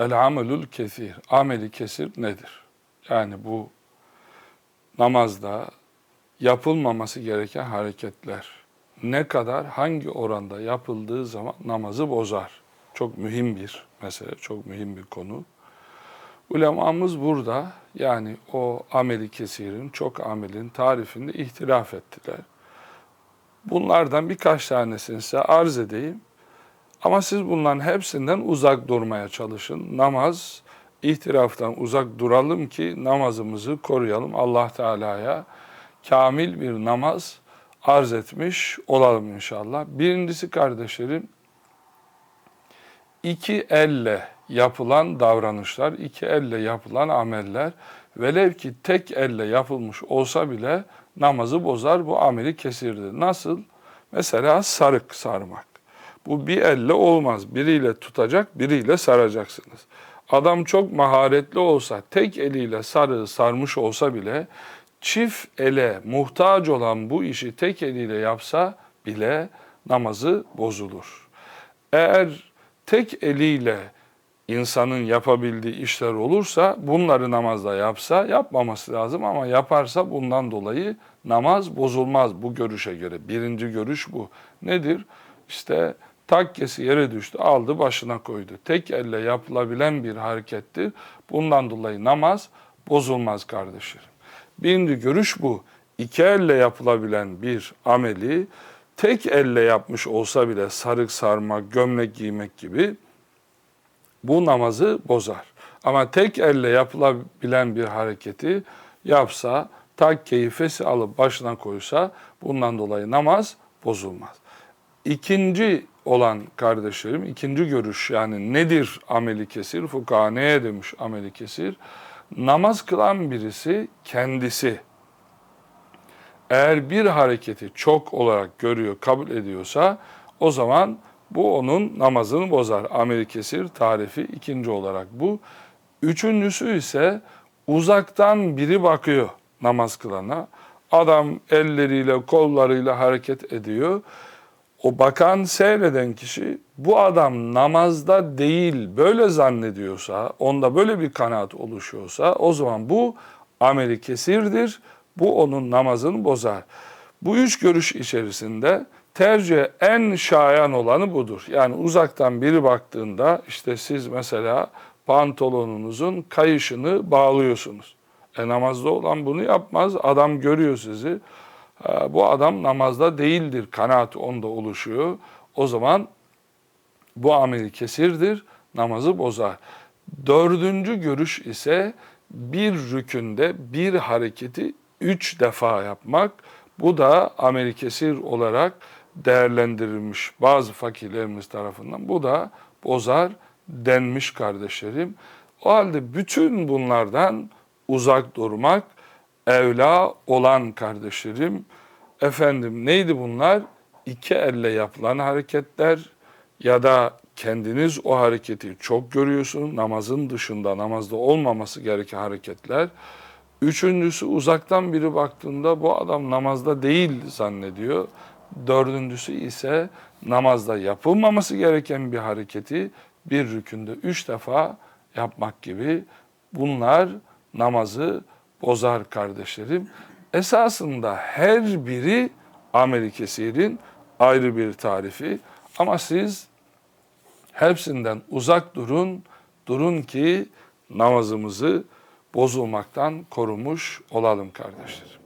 El amelül kesir. Ameli kesir nedir? Yani bu namazda yapılmaması gereken hareketler ne kadar hangi oranda yapıldığı zaman namazı bozar. Çok mühim bir mesele, çok mühim bir konu. Ulemamız burada yani o ameli kesirin, çok amelin tarifinde ihtilaf ettiler. Bunlardan birkaç tanesini size arz edeyim. Ama siz bunların hepsinden uzak durmaya çalışın. Namaz, ihtilaftan uzak duralım ki namazımızı koruyalım. Allah Teala'ya kamil bir namaz arz etmiş olalım inşallah. Birincisi kardeşlerim, iki elle yapılan davranışlar, iki elle yapılan ameller, velev ki tek elle yapılmış olsa bile namazı bozar, bu ameli kesirdir. Nasıl? Mesela sarık sarmak. Bu bir elle olmaz. Biriyle tutacak, biriyle saracaksınız. Adam çok maharetli olsa, tek eliyle sarığı sarmış olsa bile, çift ele muhtaç olan bu işi tek eliyle yapsa bile namazı bozulur. Eğer tek eliyle insanın yapabildiği işler olursa bunları namazda yapsa yapmaması lazım ama yaparsa bundan dolayı namaz bozulmaz bu görüşe göre. Birinci görüş bu. Nedir? İşte takkesi yere düştü, aldı başına koydu. Tek elle yapılabilen bir harekettir. Bundan dolayı namaz bozulmaz kardeşlerim. Birinci görüş bu. İki elle yapılabilen bir ameli tek elle yapmış olsa bile sarık sarmak, gömlek giymek gibi bu namazı bozar. Ama tek elle yapılabilen bir hareketi yapsa, takkeyi fesi alıp başına koysa bundan dolayı namaz bozulmaz. İkinci olan kardeşlerim, ikinci görüş yani nedir ameli kesir? Fukaha neye demiş ameli kesir? Namaz kılan birisi kendisi eğer bir hareketi çok olarak görüyor, kabul ediyorsa o zaman bu onun namazını bozar. Amel kesir tarifi ikinci olarak bu. Üçüncüsü ise uzaktan biri bakıyor namaz kılana. Adam elleriyle, kollarıyla hareket ediyor. O bakan, seyreden kişi bu adam namazda değil böyle zannediyorsa, onda böyle bir kanaat oluşuyorsa o zaman bu ameli kesirdir. Bu onun namazını bozar. Bu üç görüş içerisinde tercih en şayan olanı budur. Yani uzaktan biri baktığında işte siz mesela pantolonunuzun kayışını bağlıyorsunuz. E namazda olan bunu yapmaz. Adam görüyor sizi. E, bu adam namazda değildir. Kanaat onda oluşuyor. O zaman bu ameli kesirdir. Namazı bozar. Dördüncü görüş ise bir rükünde bir hareketi üç defa yapmak. Bu da ameli kesir olarak değerlendirilmiş bazı fakirlerimiz tarafından. Bu da bozar denmiş kardeşlerim. O halde bütün bunlardan uzak durmak evla olan kardeşlerim. Efendim neydi bunlar? İki elle yapılan hareketler ya da kendiniz o hareketi çok görüyorsunuz. Namazın dışında, namazda olmaması gereken hareketler. Üçüncüsü uzaktan biri baktığında bu adam namazda değil zannediyor. Dördüncüsü ise namazda yapılmaması gereken bir hareketi bir rükünde üç defa yapmak gibi bunlar namazı bozar kardeşlerim. Esasında her biri ameli kesirin ayrı bir tarifi ama siz hepsinden uzak durun, durun ki namazımızı bozulmaktan korumuş olalım kardeşlerim.